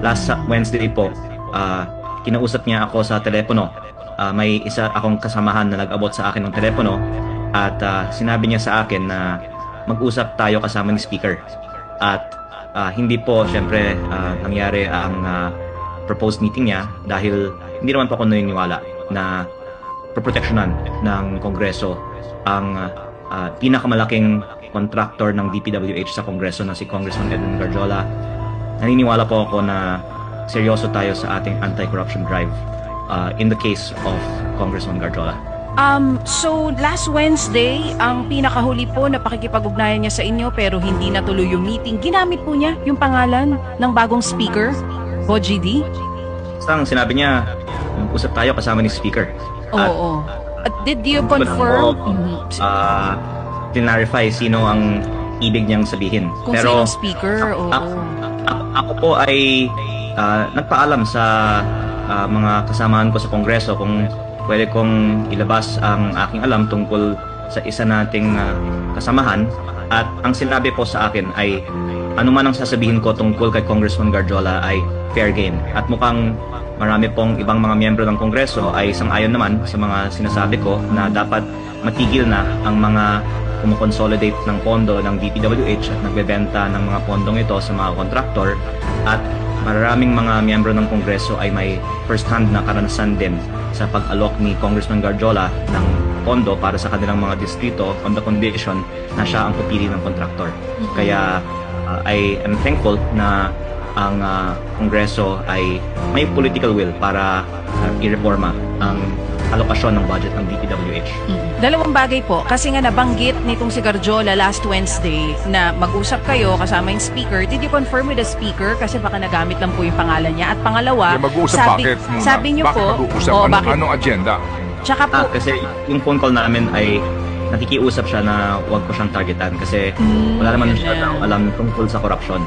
last Wednesday po, ah, kinausap niya ako sa telepono. Ah, may isa akong kasamahan na nag-abot sa akin ng telepono at ah, sinabi niya sa akin na mag-usap tayo kasama ni speaker. At ah, hindi po syempre ah, nangyari ang ah, proposed meeting niya dahil hindi naman po ako naniniwala na proproteksyonan ng Kongreso ang ah, pinakamalaking contractor ng DPWH sa Kongreso na si Congressman Edwin Garjola. Naniniwala po ako na seryoso tayo sa ating anti-corruption drive ah, in the case of Congressman Garjola. Um, so last Wednesday, ang pinakahuli po na pakikipag-ugnayan niya sa inyo pero hindi natuloy yung meeting. Ginamit po niya yung pangalan ng bagong speaker, Boji D. Basta ang sinabi niya, usap tayo kasama ni Speaker. Oo. At oo. At did you confirm ah, tinarify sino ang ibig niyang sabihin. kung Pero sino speaker? Oo. ako, ako, po ay ah, nagpaalam sa ah, mga kasamahan ko sa Kongreso kung pwede kong ilabas ang aking alam tungkol sa isa nating ah, kasamahan. At ang sinabi po sa akin ay ano man ang sasabihin ko tungkol kay Congressman Garjola ay fair game. At mukhang marami pong ibang mga miyembro ng Kongreso ay sang-ayon naman sa mga sinasabi ko na dapat matigil na ang mga kumukonsolidate ng pondo ng DPWH at nagbebenta ng mga pondong ito sa mga kontraktor at maraming mga miyembro ng Kongreso ay may first-hand na karanasan din sa pag-alok ni Congressman Garjola ng pondo para sa kanilang mga distrito on the condition na siya ang pupili ng kontraktor. Kaya uh, I am thankful na ang uh, Kongreso ay may political will para uh, i-reforma ang alokasyon ng budget ng DPWH. Mhm. Dalawang bagay po, kasi nga nabanggit nitong si Garjola last Wednesday na mag-usap kayo kasama yung speaker. Did you confirm with the speaker? Kasi baka nagamit lang po yung pangalan niya. At pangalawa, Kaya mag-uusap sabi, bakit muna? sabi niyo bakit po, mag-uusap? Oo, Ano- bakit? Anong agenda? Tsaka po, Ah, kasi yung phone call namin ay nakikiusap siya na huwag ko siyang targetan kasi Mm, wala naman yun siya na. alam tungkol sa korupsyon.